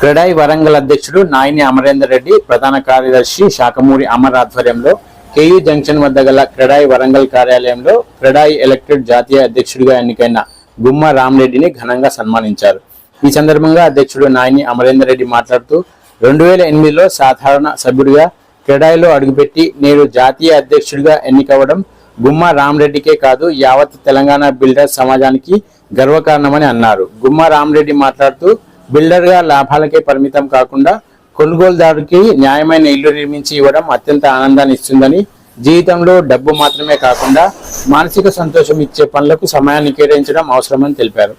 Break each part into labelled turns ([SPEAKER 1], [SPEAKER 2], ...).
[SPEAKER 1] క్రెడాయి వరంగల్ అధ్యక్షుడు నాయని అమరేందర్ రెడ్డి ప్రధాన కార్యదర్శి శాఖమూరి అమర్ ఆధ్వర్యంలో కేయూ జంక్షన్ వద్ద గల క్రెడాయి వరంగల్ కార్యాలయంలో క్రెడాయి ఎలక్టెడ్ జాతీయ అధ్యక్షుడిగా ఎన్నికైన గుమ్మ రామరెడ్డిని ఘనంగా సన్మానించారు. ఈ సందర్భంగా అధ్యక్షుడు నాయని అమరేందర్ రెడ్డి మాట్లాడుతూ రెండు వేల ఎనిమిదిలో సాధారణ సభ్యుడిగా క్రెడాయిలో అడుగుపెట్టి నేడు జాతీయ అధ్యక్షుడిగా ఎన్నికవడం గుమ్మ రామరెడ్డికే కాదు యావత్ తెలంగాణ బిల్డర్ సమాజానికి గర్వకారణమని అన్నారు. గుమ్మ రామరెడ్డి మాట్లాడుతూ బిల్డర్గా లాభాలకే పరిమితం కాకుండా కొనుగోలుదారుకి న్యాయమైన ఇల్లు నిర్మించి ఇవ్వడం అత్యంత ఆనందాన్ని ఇస్తుందని జీవితంలో డబ్బు మాత్రమే కాకుండా మానసిక సంతోషం ఇచ్చే పనులకు సమయాన్ని కేటాయించడం అవసరమని తెలిపారు.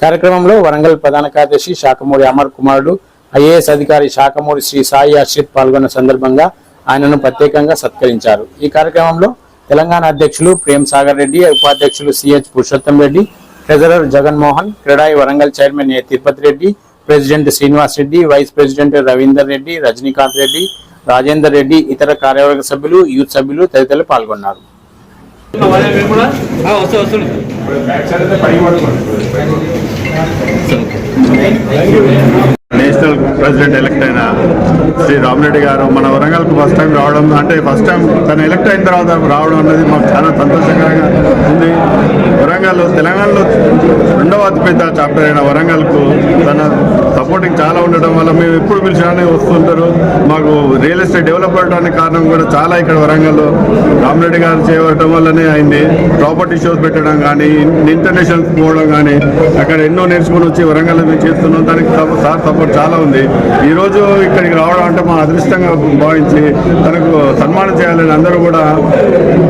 [SPEAKER 1] కార్యక్రమంలో వరంగల్ ప్రధాన కార్యదర్శి శాఖమూరి అమర్ కుమారుడు ఐఏఎస్ అధికారి శాఖమూరి శ్రీ సాయి అశ్రిత్ పాల్గొన్న సందర్భంగా ఆయనను ప్రత్యేకంగా సత్కరించారు. ఈ కార్యక్రమంలో తెలంగాణ అధ్యక్షులు ప్రేమ్ సాగర్ రెడ్డి ఉపాధ్యక్షులు CH Purushottam Reddy treasurer Jaganmohan CREDAI Warangal chairman A Tirupati Reddy president Srinivas Reddy vice president Ravinder Reddy Rajinikanth Reddy Rajender Reddy ఇతర కార్యవర్గ సభ్యులు యూత్ సభ్యులు తదితరులు పాల్గొన్నారు.
[SPEAKER 2] నేషనల్ ప్రెసిడెంట్ ఎలక్ట్ అయిన శ్రీ రామరెడ్డి గారు మన వరంగల్కు ఫస్ట్ టైం రావడం అంటే ఫస్ట్ టైం తను ఎలక్ట్ అయిన తర్వాత రావడం అనేది మాకు చాలా సంతోషకరంగా ఉంది. వరంగల్ తెలంగాణలో రెండవ అతిపెద్ద చాప్టర్ అయిన వరంగల్కు తన సపోర్టింగ్ చాలా ఉండడం వల్ల మేము ఎప్పుడు పిలిచినానే వస్తుంటారు. మాకు రియల్ ఎస్టేట్ డెవలప్ అవడానికి కారణం కూడా చాలా ఇక్కడ వరంగల్లో రామరెడ్డి గారు చేయడం వల్లనే అయింది. ప్రాపర్టీ షోస్ పెట్టడం కానీ ఇంటర్నేషనల్ పోవడం కానీ అక్కడ ఎన్నో నేర్చుకుని వచ్చి వరంగల్ మేము చేస్తున్నాం. దానికి సార్ సపోర్ట్ చాలా ఉంది. ఈరోజు ఇక్కడికి రావడం అంటే మా అదృష్టంగా భావించి తనకు సన్మానం చేయాలని అందరూ కూడా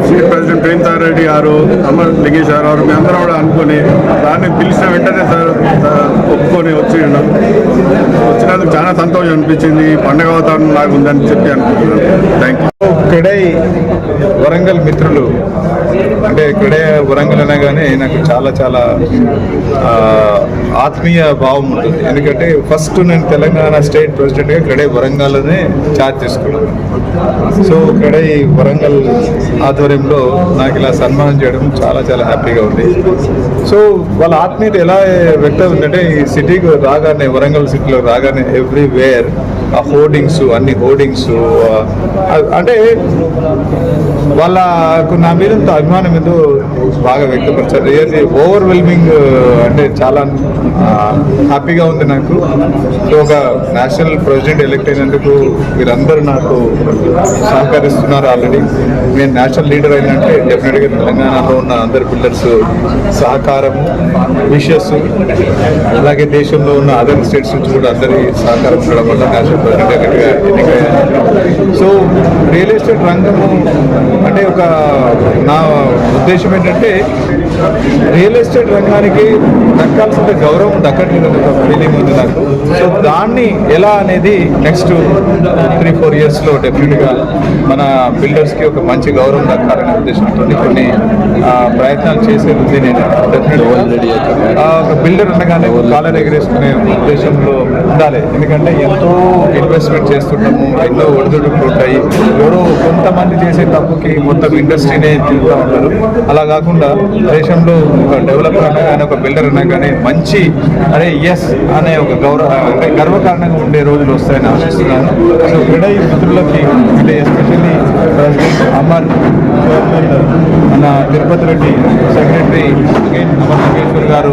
[SPEAKER 2] చీఫ్ ప్రెసిడెంట్ ప్రేమ్ రెడ్డి గారు అమర్ లింగేష్ గారు గారు మేము అందరూ కూడా అనుకొని దాన్ని పిలిచిన వెంటనే సార్ ఒప్పుకొని వచ్చి వచ్చినందుకు చాలా సంతోషం అనిపించింది. పండగ వాతావరణం లాగా ఉందని చెప్పి అనుకుంటున్నాను. థ్యాంక్ యూ
[SPEAKER 3] క్రెడై వరంగల్ మిత్రులు అంటే ఇక్కడే వరంగల్ అనగానే నాకు చాలా చాలా ఆత్మీయ భావం ఉంటుంది. ఎందుకంటే ఫస్ట్ నేను తెలంగాణ స్టేట్ ప్రెసిడెంట్గా ఇక్కడే వరంగల్లోనే చార్జ్ తీసుకున్నాను సో క్రెడై వరంగల్ ఆధ్వర్యంలో నాకు ఇలా సన్మానం చేయడం చాలా చాలా హ్యాపీగా ఉంది. సో వాళ్ళ ఆత్మీయత ఎలా వ్యక్తం ఉందంటే ఈ సిటీకి రాగానే వరంగల్ సిటీలో రాగానే ఎవ్రీవేర్ ఆ హోర్డింగ్స్ అన్ని హోర్డింగ్స్ అంటే వాళ్ళకు నా మీద అభిమానం అభిమానం ఏదో బాగా వ్యక్తపరిచారు. రియల్లీ ఓవర్వెల్మింగ్ uh, అంటే చాలా uh, హ్యాపీగా ఉంది నాకు. సో ఒక నేషనల్ ప్రెసిడెంట్ ఎలక్ట్ అయినందుకు వీరందరూ నాకు సహకరిస్తున్నారు ఆల్రెడీ నేను నేషనల్ లీడర్ అయినంటే డెఫినెట్గా తెలంగాణలో ఉన్న అందరు బిల్డర్స్ సహకారము విషెస్ అలాగే దేశంలో ఉన్న అదర్ స్టేట్స్ నుంచి కూడా అందరి సహకారం ఉండడం వల్ల నేషనల్ ప్రెసిడెంట్ ఎలక్ట్గా ఎన్నికయ్యాను సో రియల్ ఎస్టేట్ రంగము అంటే ఒక నా ఉద్దేశం ఏంటంటే రియల్ ఎస్టేట్ రంగానికి దక్కాల్సిన గౌరవం దక్కట్లేదు ఫీలింగ్ ఉంది నాకు. సో దాన్ని ఎలా అనేది నెక్స్ట్ త్రీ ఫోర్ ఇయర్స్లో డెఫినెట్గా మన బిల్డర్స్కి ఒక మంచి గౌరవం దక్కాలనే ఉద్దేశంతో కొన్ని ప్రయత్నాలు చేసేది ఉంది నేను. డెఫినెట్గా ఒక బిల్డర్ అనగానే కాలర్ ఎగరేసుకునే ఉద్దేశంలో ఉండాలి. ఎందుకంటే ఎంతో ఇన్వెస్ట్మెంట్ చేస్తుంటాము. ఎన్నో ఒడిదుడుకులు ఉంటాయి ఎవరో కొంతమంది చేసే తప్పుకి మొత్తం ఇండస్ట్రీనే తిరుగుతూ ఉంటారు. అలా కాకుండా దేశంలో ఒక డెవలపర్ అనగానే ఒక బిల్డర్ అనగానే మంచి అరే ఎస్ అనే ఒక గౌరవ అంటే గర్వకారణంగా ఉండే రోజులు వస్తాయని ఆశిస్తున్నాను. సో క్రీడై మిత్రులకి అంటే ఎస్పెషల్లీ అమర్ మన తిరుపతి రెడ్డి సెక్రటరీ అమర్ నాగేశ్వర్ గారు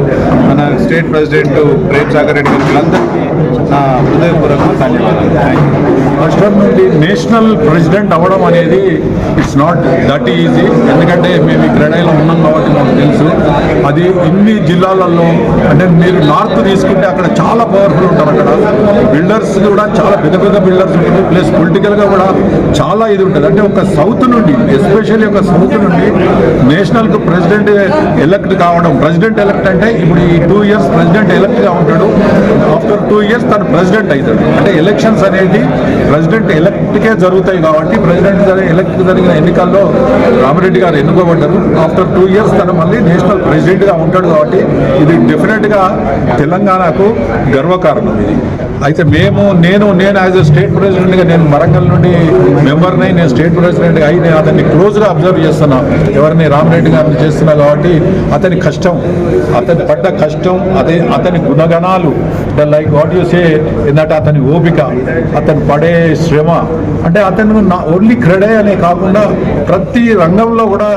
[SPEAKER 3] మన స్టేట్ ప్రెసిడెంట్ ప్రేమ్ సాగర్ రెడ్డి గారు వీళ్ళందరికీ నా హృదయపూర్వక ధన్యవాదాలు.
[SPEAKER 2] ఫస్ట్ నుండి నేషనల్ ప్రెసిడెంట్ అవ్వడం అనేది ఇట్స్ నాట్ దట్ ఈజీ ఎందుకంటే మేము ఈ క్రీడలో ఉన్నాం అది ఇన్ని జిల్లాలలో అంటే మీరు నార్త్ తీసుకుంటే అక్కడ చాలా పవర్ఫుల్ ఉంటారు అక్కడ. బిల్డర్స్ కూడా చాలా పెద్ద పెద్ద బిల్డర్స్ ఉంటుంది ప్లస్ పొలిటికల్గా కూడా చాలా ఇది ఉంటుంది. అంటే ఒక సౌత్ నుండి ఎస్పెషల్లీ ఒక సౌత్ నుండి నేషనల్కు ప్రెసిడెంట్ ఎలక్ట్ కావడం ప్రెసిడెంట్ ఎలక్ట్ అంటే ఇప్పుడు ఈ టూ ఇయర్స్ ప్రెసిడెంట్ ఎలక్ట్గా ఉంటాడు. ఆఫ్టర్ టూ ఇయర్స్ తను ప్రెసిడెంట్ అవుతాడు. అంటే ఎలక్షన్స్ అనేది ప్రెసిడెంట్ ఎలక్ట్కే జరుగుతాయి కాబట్టి ప్రెసిడెంట్ ఎలక్ట్ జరిగిన ఎన్నికల్లో రామిరెడ్డి గారు ఎన్నుకోబడ్డారు. ఆఫ్టర్ టూ ఇయర్స్ తను మళ్ళీ నేషనల్ ప్రెసిడెంట్గా ఉంటాడు కాబట్టి ఇది డెఫినెట్గా తెలంగాణకు గర్వకారణం ఇది.
[SPEAKER 4] అయితే మేము నేను నేను యాజ్ ఎ స్టేట్ ప్రెసిడెంట్గా నేను వరంగల్ నుండి మెంబర్ని నేను స్టేట్ ప్రెసిడెంట్గా అయి నేను అతన్ని క్లోజ్గా అబ్జర్వ్ చేస్తున్నా. ఎవరిని రామరెడ్డి గారిని చేస్తున్నా కాబట్టి అతని కష్టం అతని పడ్డ కష్టం అదే అతని గుణగణాలు. లైక్ వాట్ యు సే ఏంటంటే అతని ఓపిక అతను పడే శ్రమ. అంటే అతను నా ఓన్లీ క్రెడే అనే కాకుండా ప్రతి రంగంలో కూడా